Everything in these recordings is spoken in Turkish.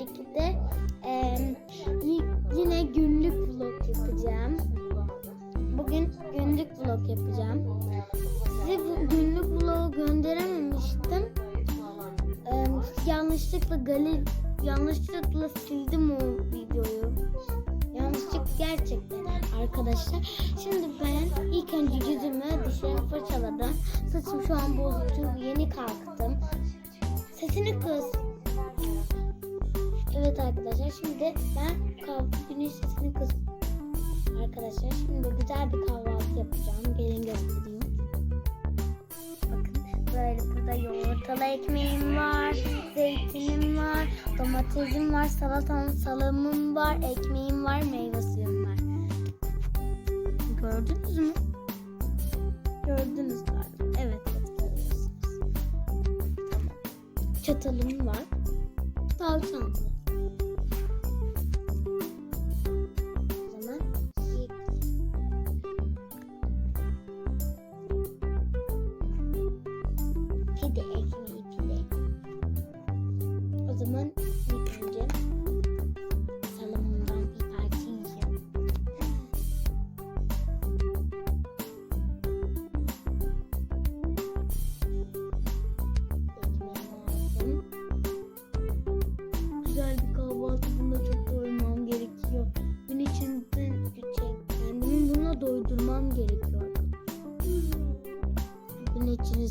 birlikte e, yine günlük vlog yapacağım. Bugün günlük vlog yapacağım. Size bu günlük vlogu gönderememiştim. E, yanlışlıkla galeri yanlışlıkla sildim o videoyu. Yanlışlık gerçekten arkadaşlar. Şimdi ben ilk önce yüzümü dişlerimi fırçaladım. Saçım şu an bozuk çünkü yeni kalktım. Sesini kız. Evet arkadaşlar şimdi ben kahvaltı güneş sesini kız. Arkadaşlar şimdi güzel bir kahvaltı yapacağım. Gelin göstereyim. Bakın böyle burada yumurtalı ekmeğim var, zeytinim var, domatesim var, salatam, salamım var, ekmeğim var, meyve suyum var. Gördünüz mü? Gördünüz galiba. Evet, görüyorsunuz. Çatalım var. Tavşanlı. O happy.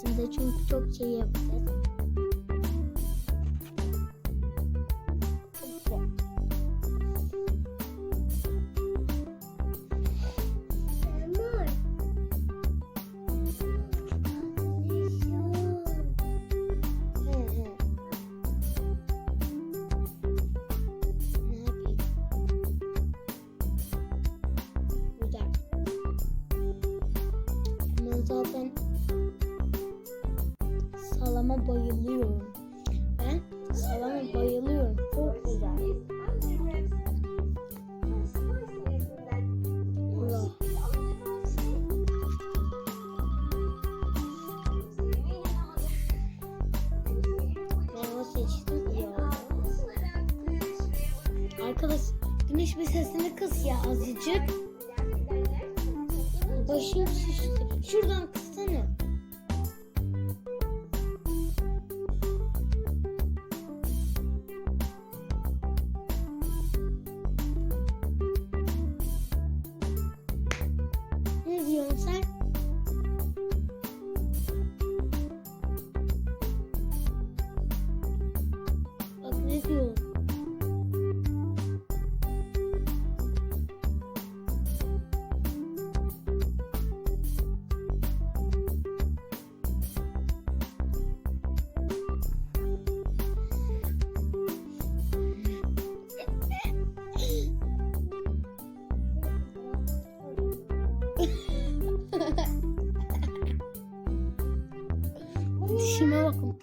İçerisinde çünkü çok şey yapacağız. Salama bayılıyorum. Çok güzel. Allah. Arkadaş güneş bir sesini kıs ya azıcık. Dişime bakın.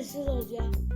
Birazcık sessiz ol ya.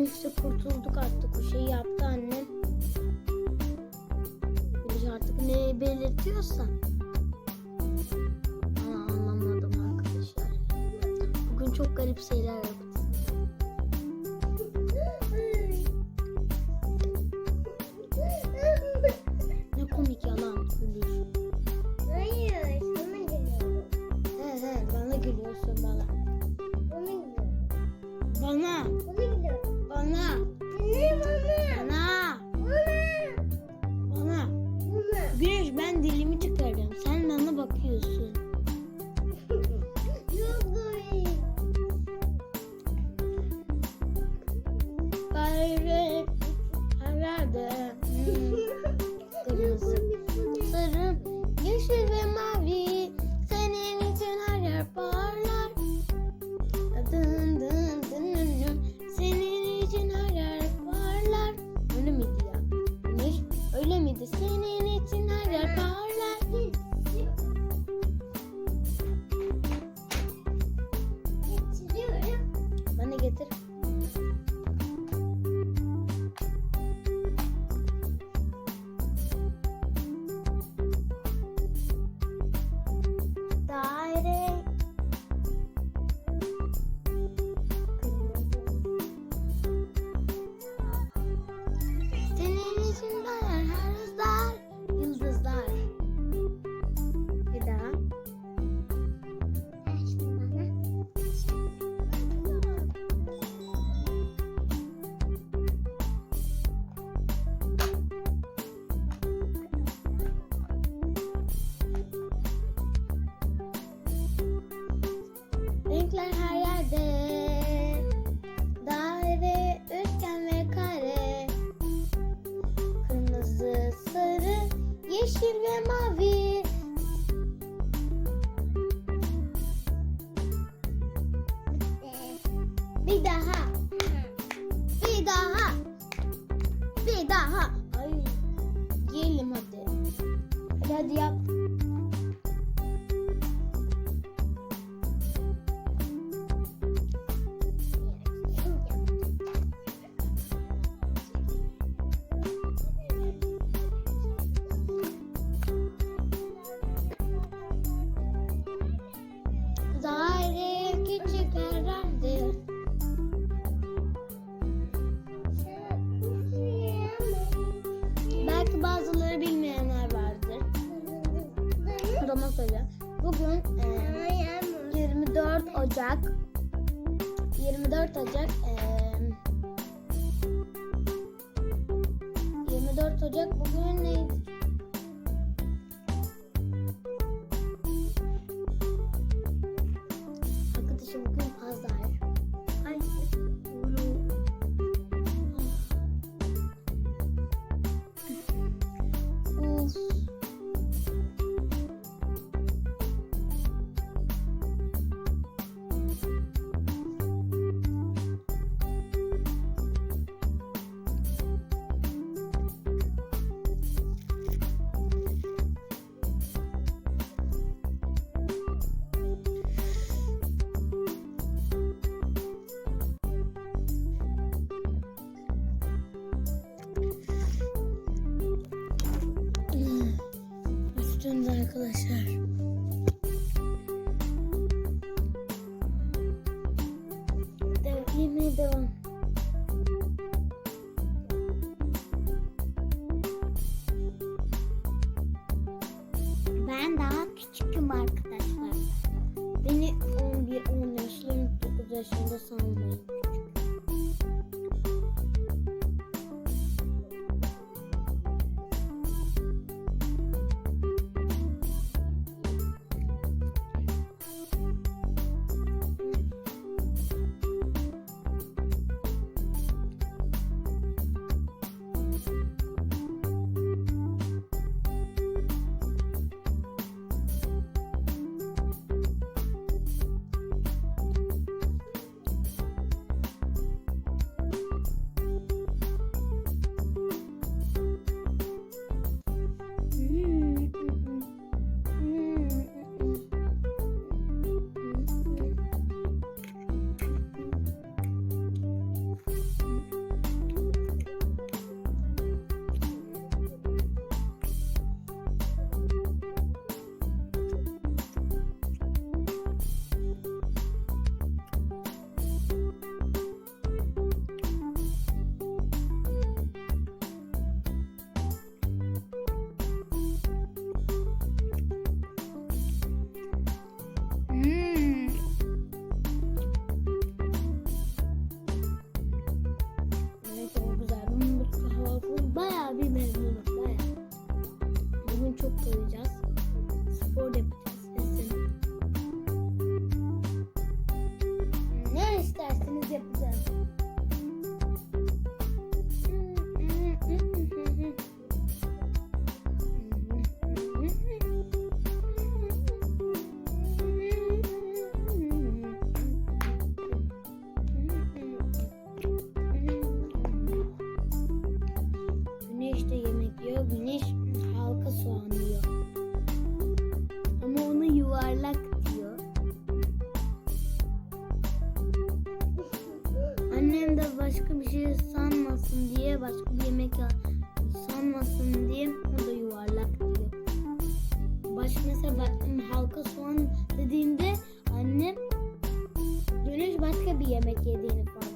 neyse kurtulduk artık o şeyi yaptı annem. Biz artık ne belirtiyorsa. Aa, anlamadım arkadaşlar. Bugün çok garip şeyler yapıyoruz. 巨损 getir. hadi yap. odama koyacağım. Bugün e, 24 Ocak 24 Ocak e, 24 Ocak bugün neydi? arkadaşlar. Devam. Annem de başka bir şey sanmasın diye başka bir yemek sanmasın diye o da yuvarlak diyor. Baş mesela baktım halka soğan dediğimde annem dönüş başka bir yemek yediğini falan.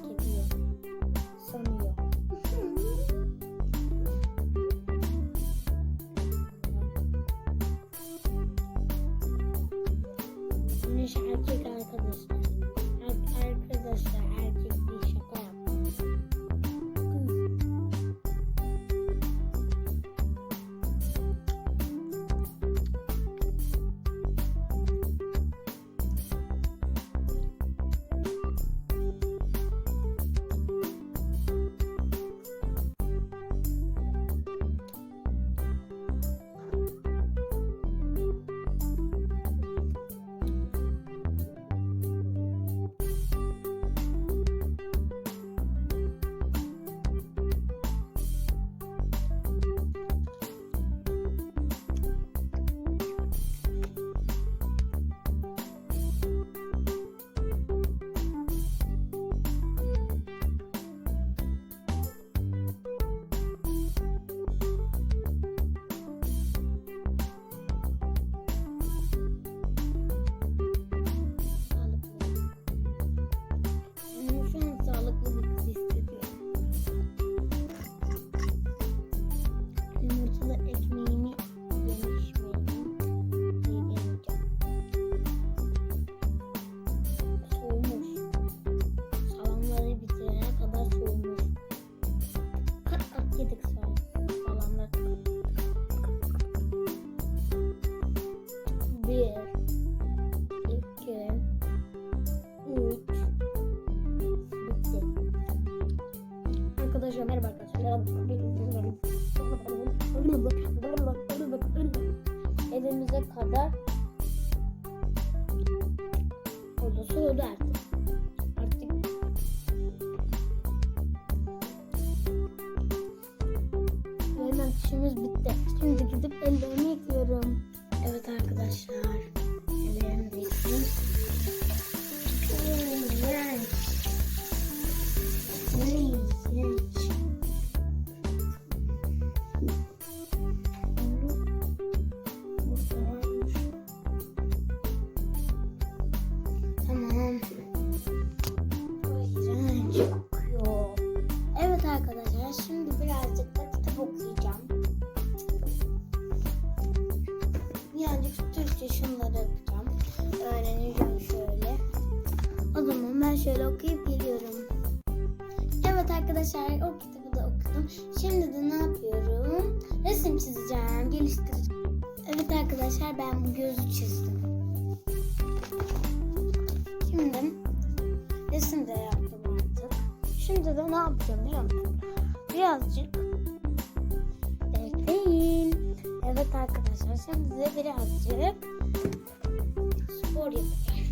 işimiz bitti. Şimdi gidip ellerimi arkadaşlar. Şimdi birazcık spor yapacağım.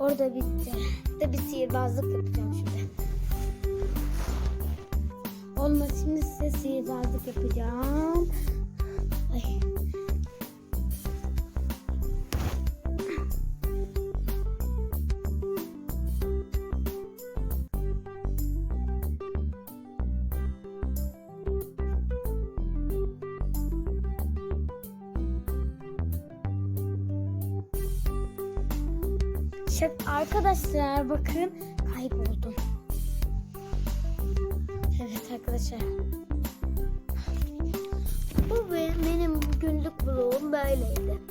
Orada bitti. De bir sihirbazlık yapacağım şimdi. Olmaz şimdi size sihirbazlık yapacağım. Şak arkadaşlar bakın kayboldum. Evet arkadaşlar. Bu benim, benim günlük vlogum böyleydi.